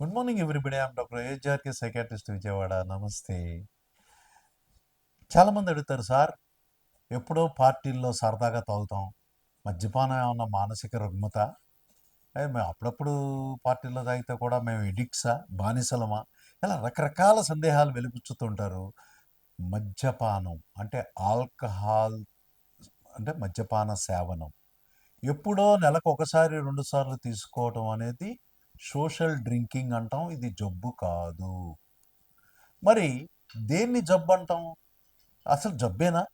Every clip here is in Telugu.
Good morning everybody I'm doctor ఏజార్కే psychiatrist Vijayawada నమస్తే చాలామంది అడుగుతారు సార్ ఎప్పుడో పార్టీల్లో సరదాగా తాగుతాం మద్యపానం ఏమన్నా మానసిక రుగ్మత? మేము అప్పుడప్పుడు పార్టీల్లో తాగితే కూడా మేము ఎడిక్సా బానిసలమా? ఇలా రకరకాల సందేహాలు వెలిపుచ్చుతుంటారు మద్యపానం అంటే ఆల్కహాల్ అంటే మద్యపాన సేవనం. ఎప్పుడో నెలకు ఒకసారి రెండుసార్లు తీసుకోవటం తీసుకోవడం అనేది సోషల్ డ్రింకింగ్ అంటాం ఇది జబ్బు కాదు. మరి దేన్ని జబ్బు అంటాం? అసలు జబ్బేనా?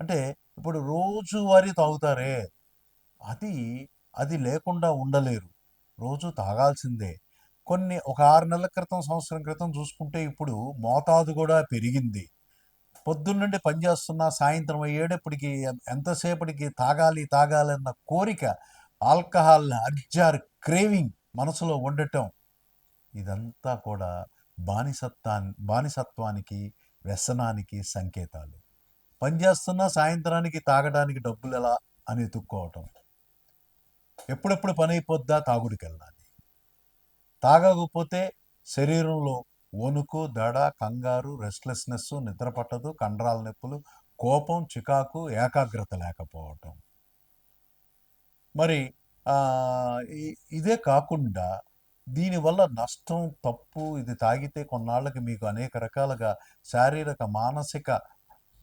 అంటే ఇప్పుడు రోజువారీ తాగుతారే అది అది లేకుండా ఉండలేరు. రోజు తాగాల్సిందే. కొన్ని ఒక ఆరు నెలల క్రితం సంవత్సరం క్రితం చూసుకుంటే ఇప్పుడు మోతాదు కూడా పెరిగింది. పొద్దున్నుండి పనిచేస్తున్న సాయంత్రం అయ్యేటప్పటికి ఎంతసేపటికి తాగాలి తాగాలి అన్న కోరిక ఆల్కహాల్ అర్జార్ క్రేవింగ్ మనసులో ఉండటం. ఇదంతా కూడా బానిసత్వా బానిసత్వానికి వ్యసనానికి సంకేతాలు. పనిచేస్తున్న సాయంత్రానికి తాగడానికి డబ్బులు ఎలా అని ఎత్తుక్కోవటం ఎప్పుడెప్పుడు పని అయిపోద్దా? తాగుడికి వెళ్ళాలి తాగకపోతే శరీరంలో వణుకు దడ కంగారు రెస్ట్లెస్నెస్ నిద్ర పట్టదు కండరాల నొప్పులు కోపం చికాకు ఏకాగ్రత లేకపోవటం. మరి ఇదే కాకుండా దీనివల్ల నష్టం తప్పు ఇది తాగితే కొన్నాళ్ళకి మీకు అనేక రకాలుగా శారీరక మానసిక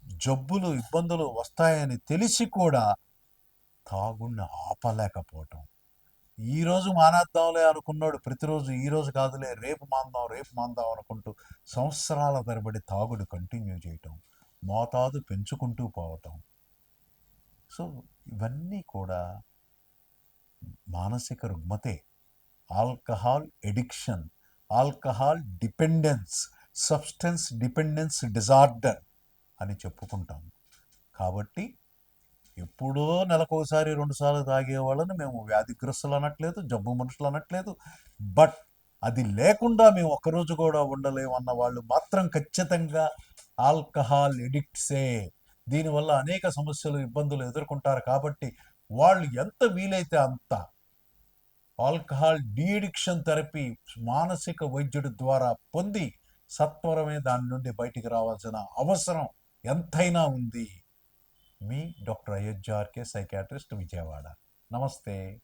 జబ్బులు ఇబ్బందులు వస్తాయని తెలిసి కూడా తాగుడిని ఆపలేకపోవటం. ఈరోజు మానేద్దాంలే అనుకున్నాడు ప్రతిరోజు ఈరోజు కాదులే రేపు మాందాం రేపు మాందాం అనుకుంటూ సంవత్సరాల తరబడి తాగుడు కంటిన్యూ చేయటం మోతాదు పెంచుకుంటూ పోవటం. సో ఇవన్నీ కూడా మానసిక రుగ్మతే alcohol addiction alcohol dependence substance dependence disorder అని చెప్పుకుంటాం. కాబట్టి ఎప్పుడో నెలకోసారి రెండుసార్లు తాగే వాళ్ళని మేము వ్యాధిగ్రస్తులు అనట్లేదు జబ్బు మనుషులు అనట్లేదు. బట్ అది లేకుండా మేము ఒక్కరోజు కూడా ఉండలేము అన్న వాళ్ళు మాత్రం ఖచ్చితంగా ఆల్కహాల్ ఎడిక్ట్సే. దీనివల్ల అనేక సమస్యలు ఇబ్బందులు ఎదుర్కొంటారు. కాబట్టి వాళ్ళు ఎంత వీలైతే అంత ఆల్కహాల్ డీడిక్షన్ థెరపీ మానసిక వైద్యుడి ద్వారా పొంది సత్వరమే దాని నుండి బయటికి రావాల్సిన అవసరం ఎంతైనా ఉంది. మీ డాక్టర్ అయోధ్యార్కే సైకాట్రిస్ట్ విజయవాడ. నమస్తే.